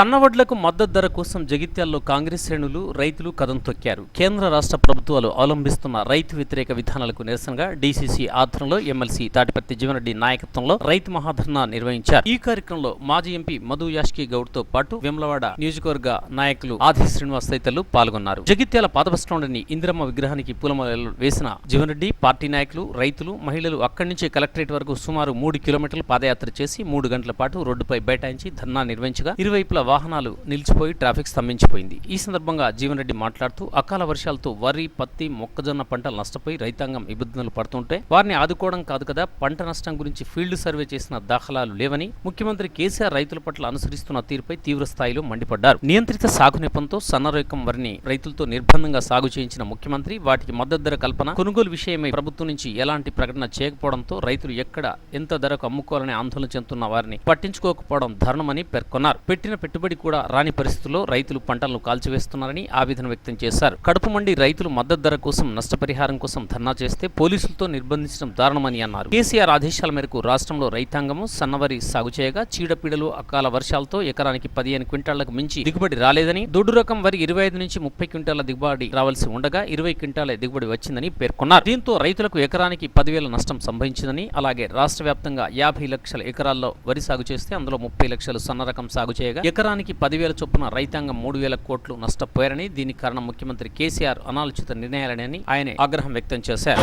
సన్నవడ్లకు మద్దతు ధర కోసం జగిత్యాల్లో కాంగ్రెస్ శ్రేణులు రైతులు కథం తొక్కారు. కేంద్ర రాష్ట్ర ప్రభుత్వాలు అవలంబిస్తున్న రైతు వ్యతిరేక విధానాలకు నిరసనగా డీసీసీ ఆధ్వర్యంలో ఎమ్మెల్సీ తాటిపత్తి జీవనరెడ్డి నాయకత్వంలో రైతు మహాధర్నా నిర్వహించారు. ఈ కార్యక్రమంలో మాజీ ఎంపీ మధు యాష్కి గౌడ్తో పాటు విమలవాడ నియోజకవర్గ నాయకులు ఆది శ్రీనివాస్ తదితరులు పాల్గొన్నారు. జగిత్యాల పాతబస్టాండ్ని ఇందిరమ్మ విగ్రహానికి పూలమాలలు వేసిన జీవనరెడ్డి పార్టీ నాయకులు రైతులు మహిళలు అక్కడి నుంచి కలెక్టరేట్ వరకు సుమారు మూడు కిలోమీటర్లు పాదయాత్ర చేసి మూడు గంటల పాటు రోడ్డుపై బైఠాయించి ధర్నా నిర్వహించగా ఇరువైపుల వాహనాలు నిలిచిపోయి ట్రాఫిక్ స్తంభించిపోయింది. ఈ సందర్భంగా జీవన్ రెడ్డి మాట్లాడుతూ అకాల వర్షాలతో వరి పత్తి మొక్కజొన్న పంటలు నష్టపోయి రైతాంగం ఇబ్బందులు పడుతుంటే వారిని ఆదుకోవడం కాదు కదా పంట నష్టం గురించి ఫీల్డ్ సర్వే చేసిన దాఖలాలు లేవని ముఖ్యమంత్రి కేసీఆర్ రైతుల పట్ల అనుసరిస్తున్న తీరుపై తీవ్ర స్థాయిలో మండిపడ్డారు. నియంత్రిత సాగు నెపంతో సన్నరేకం వరిని రైతులతో నిర్బంధంగా సాగు చేయించిన ముఖ్యమంత్రి వాటికి మద్దతు ధర కల్పన కొనుగోలు విషయమై ప్రభుత్వం నుంచి ఎలాంటి ప్రకటన చేయకపోవడంతో రైతులు ఎక్కడ ఎంత ధరకు అమ్ముకోవాలని ఆందోళన చెందుతున్న వారిని పట్టించుకోకపోవడం దారుణమని పేర్కొన్నారు. పెట్టిన పెట్టుబడి కూడా రాని పరిస్థితుల్లో రైతులు పంటలను కాల్చివేస్తున్నారని ఆవేదన వ్యక్తం చేశారు. కడుపు మండి రైతులు మద్దతు ధర కోసం నష్టపరిహారం కోసం ధర్నా చేస్తే పోలీసులతో నిర్బంధించడం దారుణమని అన్నారు. కేసీఆర్ ఆదేశాల మేరకు రాష్ట్రంలో రైతాంగము సన్నవరి సాగు చేయగా చీడపీడలు అకాల వర్షాలతో ఎకరానికి పదిహేను క్వింటాళ్ళకు మించి దిగుబడి రాలేదని దొడ్డు రకం వరి ఇరవై ఐదు నుంచి ముప్పై క్వింటాల దిగుబడి రావాల్సి ఉండగా ఇరవై క్వింటాల దిగుబడి వచ్చిందని పేర్కొన్నారు. దీంతో రైతులకు ఎకరానికి పదివేల నష్టం సంభవించిందని అలాగే రాష్ట్ర వ్యాప్తంగా యాభై లక్షల ఎకరాల్లో వరి సాగు చేస్తే అందులో ముప్పై లక్షలు సన్న రకం సాగు చేయగా ఎకరానికి పదివేల చొప్పున రైతాంగం మూడు వేల కోట్లు నష్టపోయారని దీని కారణం ముఖ్యమంత్రి కేసీఆర్ అనాలోచిత నిర్ణయాలని ఆయన ఆగ్రహం వ్యక్తం చేశారు.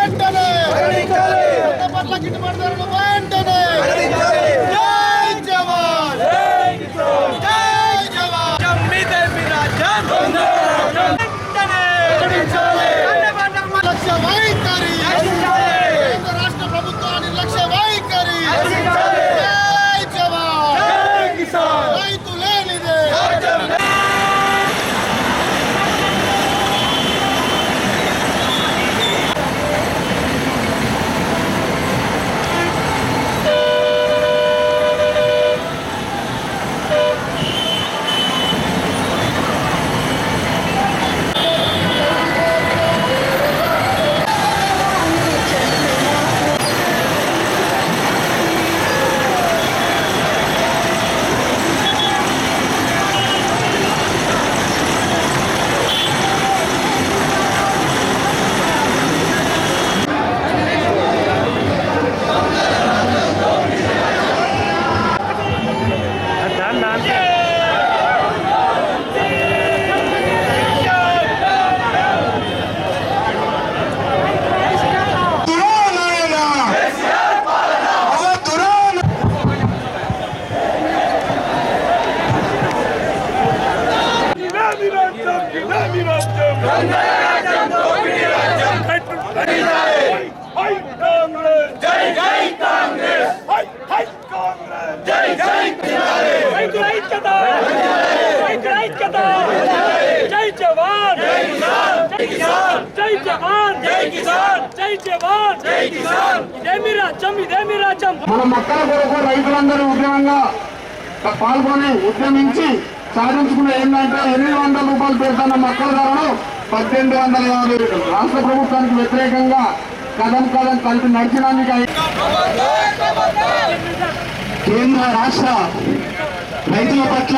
ఇదే మీ రాజ్యం వెంటనే లక్ష్య వైఖరి కేంద్ర రాష్ట్ర ప్రభుత్వాన్ని లక్ష్య వైఖరి జై జవాన్ రైతు లేనిదే ఇదేమి రాజ్యం హై కాంగ్రెస్ జై జై కాంగ్రెస్ హై హై కాంగ్రెస్ జై జై రైతుల ఐక్యత రైతుల ఐక్యత జై జవాన్ జై కిసాన్. జై జవాన్. జై కిసాన్. జై జవాన్. జై కిసాన్. ఇదేమి రాజ్యం ఇదేమి రాజ్యం. మన మొక్కల కొరకు రైతులందరూ ఉద్యమంగా పాల్గొని ఉద్యమించి సాధించుకున్న ఏంటంటే ఎనిమిది వందల రూపాయలు పెడుతున్న మొక్కల ధరను పద్దెనిమిది వందల యాభై రాష్ట్ర ప్రభుత్వానికి వ్యతిరేకంగా కదం కదం కలిపి నడిచినందుకు కేంద్ర రాష్ట్ర రైతుల పట్ల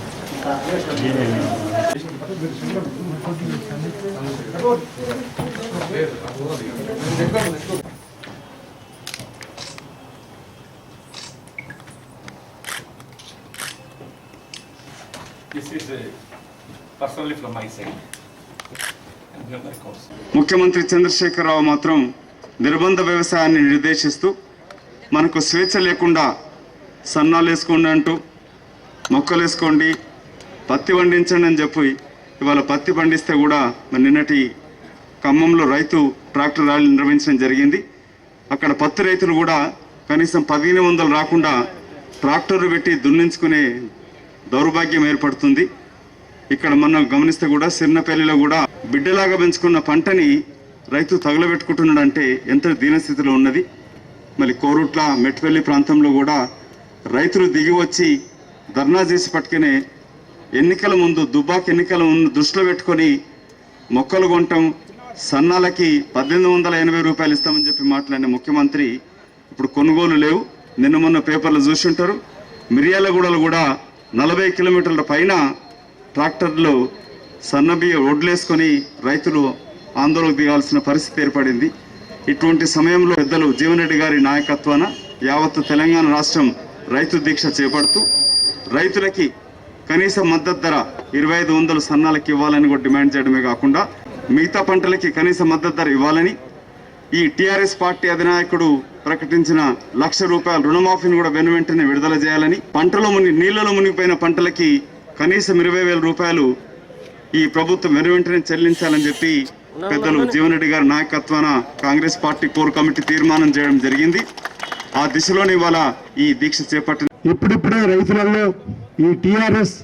This is uh, personally from my side. ముఖ్యమంత్రి చంద్రశేఖరరావు మాత్రం నిర్బంధ వ్యవసాయాన్ని నిర్దేశిస్తూ మనకు స్వేచ్ఛ లేకుండా సన్నాలు వేసుకోండి అంటూ మొక్కలు వేసుకోండి పత్తి పండించండి అని చెప్పి ఇవాళ పత్తి పండిస్తే కూడా మరి నిన్నటి ఖమ్మంలో రైతు ట్రాక్టర్ ర్యాలీ నిర్వహించడం జరిగింది. అక్కడ పత్తి రైతులు కూడా కనీసం పదిహేను వందలు రాకుండా ట్రాక్టర్లు పెట్టి దున్నించుకునే దౌర్భాగ్యం ఏర్పడుతుంది. ఇక్కడ మనం గమనిస్తే కూడా సిరినపల్లిలో కూడా బిడ్డలాగా పెంచుకున్న పంటని రైతు తగలబెట్టుకుంటున్నాడంటే ఎంత దీనస్థితిలో ఉన్నది. మళ్ళీ కోరుట్ల మెట్పల్లి ప్రాంతంలో కూడా రైతులు దిగి వచ్చి ధర్నా చేసి పట్టుకునే ఎన్నికల ముందు దుబ్బాక్ ఎన్నికల ముందు దృష్టిలో పెట్టుకొని మొక్కలు కొనటం సన్నాలకి పద్దెనిమిది వందల ఎనభై రూపాయలు ఇస్తామని చెప్పి మాట్లాడిన ముఖ్యమంత్రి ఇప్పుడు కొనుగోలు లేవు. నిన్న మొన్న పేపర్లు చూసుంటారు మిర్యాలగూడలు కూడా నలభై కిలోమీటర్ల పైన ట్రాక్టర్లు సన్నబియ్య ఒడ్లేసుకొని రైతులు ఆందోళనకు దిగాల్సిన పరిస్థితి ఏర్పడింది. ఇటువంటి సమయంలో పెద్దలు జీవన్ రెడ్డి గారి నాయకత్వాన యావత్తు తెలంగాణ రాష్ట్రం రైతు దీక్ష చేపడుతూ రైతులకి కనీస మద్దతు ధర ఇరవై ఐదు వందలు సన్నాలకి ఇవ్వాలని కూడా డిమాండ్ చేయడమే కాకుండా మిగతా పంటలకి కనీస మద్దతు ధర ఇవ్వాలని ఈ టీఆర్ఎస్ పార్టీ అధినాయకుడు ప్రకటించిన లక్ష రూపాయల రుణమాఫీని కూడా వెను వెంటనే విడుదల చేయాలని పంటలో ముని నీళ్ళలో మునిగిపోయిన పంటలకి కనీసం ఇరవై వేల రూపాయలు ఈ ప్రభుత్వం వెను వెంటనే చెల్లించాలని చెప్పి పెద్దలు జీవన్ రెడ్డి గారి నాయకత్వాన కాంగ్రెస్ పార్టీ కోర్ కమిటీ తీర్మానం చేయడం జరిగింది. ఆ దిశలోనే ఇవాళ ఈ దీక్ష చేపట్టింది ఇప్పుడిప్పుడే రైతులలో ఈ టిఆర్ఎస్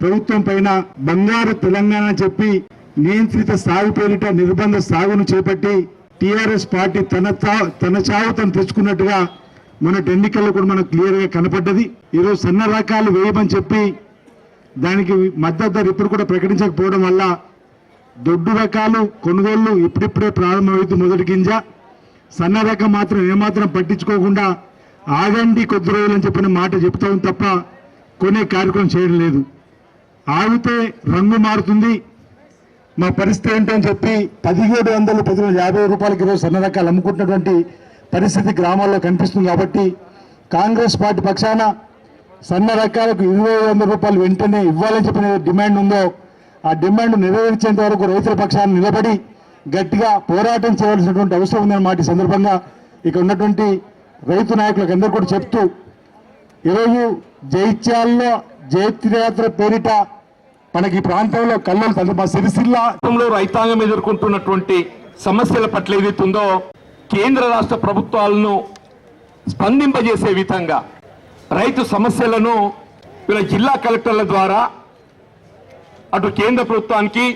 ప్రభుత్వం పైన బంగారు తెలంగాణ చెప్పి నియంత్రిత సాగు పేరిట నిర్బంధ సాగును చేపట్టి టిఆర్ఎస్ పార్టీ తన చా- తన చావు తను తెచ్చుకున్నట్టుగా మన ఎన్నికల్లో కూడా మనకు క్లియర్గా కనపడ్డది. ఈరోజు సన్న రకాలు వేయమని చెప్పి దానికి మద్దతు ధర ఇప్పుడు కూడా ప్రకటించకపోవడం వల్ల దొడ్డు రకాలు కొనుగోళ్ళు ఇప్పుడిప్పుడే ప్రారంభమవుతూ మొదటి గింజ. సన్న రకం మాత్రం ఏమాత్రం పట్టించుకోకుండా ఆగండి కొద్ది రోజులు అని చెప్పిన మాట చెప్తాం తప్ప కొనే కార్యక్రమం చేయడం లేదు. ఆగితే రంగు మారుతుంది. మా పరిస్థితి ఏంటని చెప్పి పదిహేడు వందలు పదిహేను యాభై రూపాయలకి ఈరోజు సన్న రకాలు అమ్ముకుంటున్నటువంటి పరిస్థితి గ్రామాల్లో కనిపిస్తుంది కాబట్టి కాంగ్రెస్ పార్టీ పక్షాన సన్న రకాలకు ఇరవై వందల రూపాయలు వెంటనే ఇవ్వాలని చెప్పిన డిమాండ్ ఉందో ఆ డిమాండ్ నెరవేర్చేంత వరకు రైతుల పక్షాన నిలబడి గట్టిగా పోరాటం చేయవలసినటువంటి అవసరం ఉందని మాట సందర్భంగా ఇక్కడ ఉన్నటువంటి రైతు నాయకులకు అందరూ కూడా చెప్తూ ఈరోజు జైత్యాల్లో జైత్రయాత్ర పేరిట మనకి ప్రాంతంలో కళ్ళు మా సిరిసిల్లలో రైతాంగం ఎదుర్కొంటున్నటువంటి సమస్యల పట్ల ఏదైతుందో కేంద్ర రాష్ట్ర ప్రభుత్వాలను స్పందింపజేసే విధంగా రైతు సమస్యలను వీళ్ళ జిల్లా కలెక్టర్ల ద్వారా అటు కేంద్ర ప్రభుత్వానికి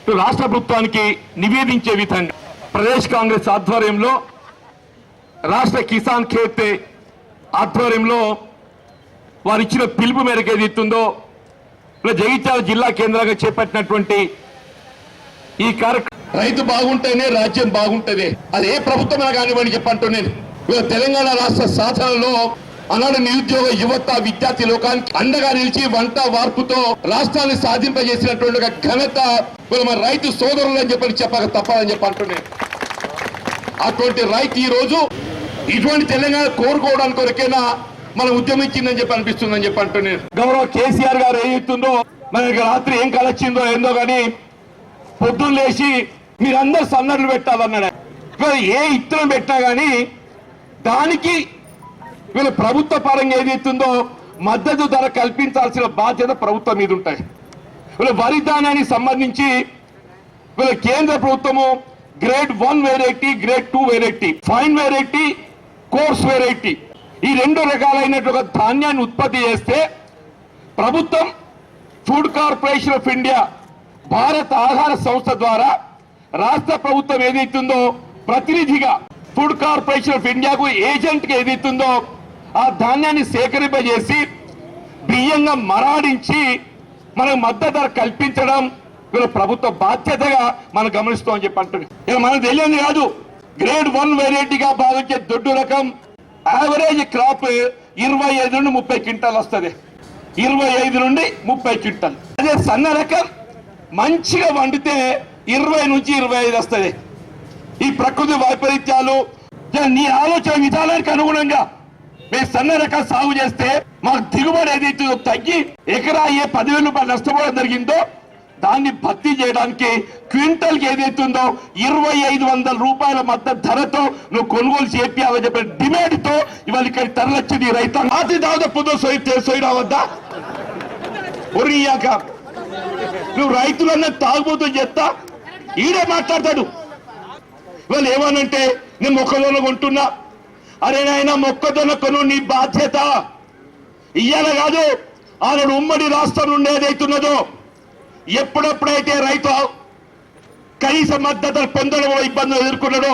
ఇటు రాష్ట్ర ప్రభుత్వానికి నివేదించే విధంగా ప్రదేశ్ కాంగ్రెస్ ఆధ్వర్యంలో రాష్ట్ర కిసాన్ ఖేతే ఆధ్వర్యంలో వారు ఇచ్చిన పిలుపు మేరకు ఏదైతుందో ఇలా జగిత్యాల జిల్లా కేంద్రంగా చేపట్టినటువంటి ఈ కార్యక్రమం రైతు బాగుంటేనే రాజ్యం బాగుంటది. అది ఏ ప్రభుత్వమైనా కానివ్వని చెప్పంటూ నేను తెలంగాణ రాష్ట్ర సాధనలో ఆనాడు నిరుద్యోగ యువత విద్యార్థి లోకానికి అండగా నిలిచి వంట వార్పుతో రాష్ట్రాన్ని సాధింపజేసినటువంటి ఒక ఘనత మన రైతు సోదరులు అని చెప్పని చెప్పక తప్పదని చెప్పి అంటున్నాను అటువంటి రైతు ఈ రోజు ఇటువంటి తెలంగాణ కోరుకోవడానికి కొరకేనా మనం ఉద్యమించిందని చెప్పి అనిపిస్తుందని చెప్పి అంటున్నాను. గౌరవ కేసీఆర్ గారు ఏదైతుందో మనకి రాత్రి ఏం కలొచ్చిందో ఏందో కానీ పొద్దున్న లేచి మీరందరు సన్నడ్లు పెట్టాలన్నాడు. ఏ ఇత్తనం పెట్టినా కానీ దానికి వీళ్ళ ప్రభుత్వ పరంగా ఏదైతుందో మద్దతు ధర కల్పించాల్సిన బాధ్యత ప్రభుత్వం మీద ఉంటాయి. వీళ్ళ వరి ధాన్యానికి సంబంధించి వీళ్ళ కేంద్ర ప్రభుత్వము grade one variety grade two variety fine variety coarse variety ఈ రెండు రకాలైనటువంటి ధాన్యాన్ని ఉత్పత్తి చేస్తే ప్రభుత్వం ఫుడ్ కార్పొరేషన్ ఆఫ్ ఇండియా భారత ఆహార సంస్థ ద్వారా రాష్ట్ర ప్రభుత్వం ఏదైతుందో ప్రతినిధిగా ఫుడ్ కార్పొరేషన్ ఆఫ్ ఇండియాకు ఏజెంట్గా ఏదైతుందో ఆ ధాన్యాన్ని సేకరింపజేసి బియ్యంగా మరాడించి మనకు మద్దతు ధర కల్పించడం వీళ్ళ ప్రభుత్వ బాధ్యతగా మనం గమనిస్తామని చెప్పి అంటుంది ఇక మనకు తెలియదు కాదు గ్రేడ్ వన్ వెరైటీగా భావించే దొడ్డు రకం యావరేజ్ క్రాప్ ఇరవై ఐదు నుండి ముప్పై క్వింటాల్ వస్తుంది. ఇరవై ఐదు నుండి ముప్పై క్వింటాల్. అదే సన్న రకం మంచిగా వండితే ఇరవై నుంచి ఇరవై ఐదు వస్తుంది. ఈ ప్రకృతి వైపరీత్యాలు నీ ఆలోచన విధానానికి అనుగుణంగా మేము సన్న రకం సాగు చేస్తే మాకు దిగుబడి ఏదైతే తగ్గి ఎకరా ఏ పదివేల రూపాయలు నష్టపోవడం జరిగిందో దాన్ని భర్తీ చేయడానికి క్వింటల్కి ఏదైతుందో ఇరవై ఐదు వందల రూపాయల మధ్య ధరతో నువ్వు కొనుగోలు చేపియాలని చెప్పిన డిమాండ్తో ఇవాళ ఇక్కడ తరలొచ్చింది ఈ రైతాంగం. ఆతి దాదాపు సొయ్యి వద్దా ఒరియాక. నువ్వు రైతులన్న తాగుబోతూ చెప్తా ఈడే మాట్లాడతాడు. వాళ్ళు ఏమనంటే నేను మొక్కజొన్న కొంటున్నా. అరే నాయన మొక్కజొన్న కొను నీ బాధ్యత. ఇయ్యాల కాదు ఆనాడు ఉమ్మడి రాష్ట్రం నుండి ఏదైతున్నదో ఎప్పుడెప్పుడైతే రైతు కనీస మద్దతు పొందడంలో ఇబ్బందులు ఎదుర్కొన్నాడో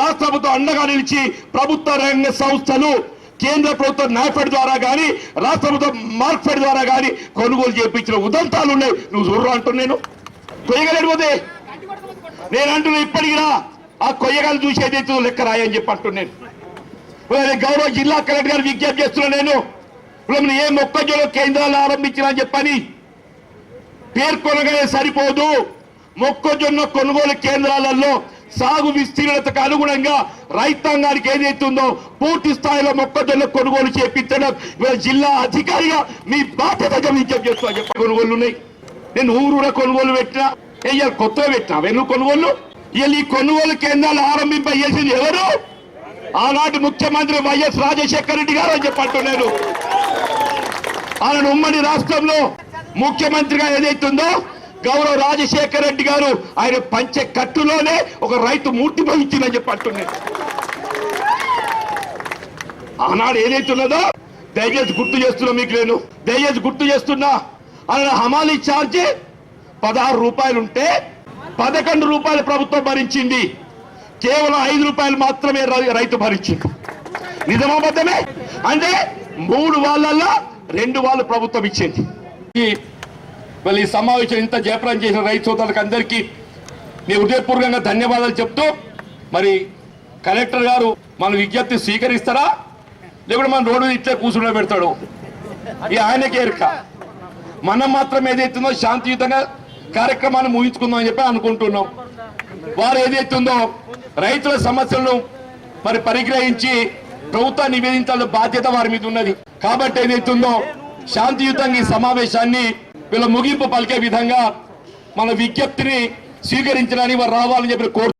రాష్ట్ర ప్రభుత్వం అండగా నిలిచి ప్రభుత్వ రంగ సంస్థలు కేంద్ర ప్రభుత్వం నాఫెడ్ ద్వారా కానీ రాష్ట్ర ప్రభుత్వం మార్క్ఫెడ్ ద్వారా కానీ కొనుగోలు చేయించిన ఉదంతాలు ఉన్నాయి. నువ్వు చూడరు అంటున్నాను కొయ్యగలేకపోతే నేను అంటున్నా ఇప్పటికి రా. ఆ కొయ్యగాలు చూసేది లెక్క రాయని చెప్పి అంటున్నాను గౌరవ జిల్లా కలెక్టర్ గారు విజ్ఞప్తి చేస్తున్నా నేను. ఇప్పుడు ఏ మొక్కజొన్న కేంద్రాలు ఆరంభించినా చెప్పని. పేర్కొనగానే సరిపోదు. మొక్కజొన్న కొనుగోలు కేంద్రాలలో సాగు విస్తీర్ణతకు అనుగుణంగా రైతాంగానికి ఏదైతుందో పూర్తి స్థాయిలో మొక్కజొన్న కొనుగోలు చేపించడం జిల్లా అధికారిగా మీ బాధ్యత విజ్ఞప్తి చేస్తున్నా. కొనుగోలు ఉన్నాయి. నేను ఊరూర కొనుగోలు పెట్టినా ఇవాళ కొత్తగా పెట్టినా. వెన్ను కొనుగోలు ఇవాళ ఈ కొనుగోలు కేంద్రాలు ఆరంభింపజేసింది ఎవరు? ఆనాటి ముఖ్యమంత్రి వైఎస్ రాజశేఖర రెడ్డి గారు అని చెప్పంటున్నారు ఆయన ఉమ్మడి రాష్ట్రంలో ముఖ్యమంత్రిగా ఏదైతుందో గౌరవ రాజశేఖర రెడ్డి గారు ఆయన పంచే కట్టులోనే ఒక రైతు మూర్తి భవించిందని చెప్పి అంటున్నారు. ఆనాడు ఏదైతున్నదో దయచేసి గుర్తు చేస్తున్నా మీకు నేను. దయచేసి గుర్తు చేస్తున్నా. ఆయన హమాలీ ఛార్జ్ పదహారు రూపాయలు ఉంటే పదకొండు రూపాయలు ప్రభుత్వం భరించింది. కేవలం ఐదు రూపాయలు మాత్రమే రై- రైతు భరించింది నిజమాబద్ధమే అంటే మూడు వాళ్ళల్లో రెండు వాళ్ళు ప్రభుత్వం ఇచ్చింది. మళ్ళీ ఈ సమావేశం ఇంత జయప్రదం చేసిన రైతు సోదరులకు అందరికీ నేను హృదయపూర్వకంగా ధన్యవాదాలు చెప్తూ మరి కలెక్టర్ గారు మన విజ్ఞప్తి స్వీకరిస్తారా? లేకుంటే మన రోడ్డు ఇట్లే కూర్చుండ పెడతాడు. ఈ ఆయనకే ఎరుక. మనం మాత్రం ఏదైతుందో శాంతియుతంగా కార్యక్రమాన్ని ముగించుకుందాం అని చెప్పి అనుకుంటున్నాం. వారు ఏదైతుందో రైతుల సమస్యలను మరి పరిగ్రహించి ప్రభుత్వం నివేదించాల్సిన బాధ్యత వారి మీద ఉన్నది. కాబట్టి ఏదైతుందో శాంతియుతంగా ఈ సమావేశాన్ని వీళ్ళ ముగింపు పలికే విధంగా మన విజ్ఞప్తిని స్వీకరించడానికి వారు రావాలని చెప్పి కోరు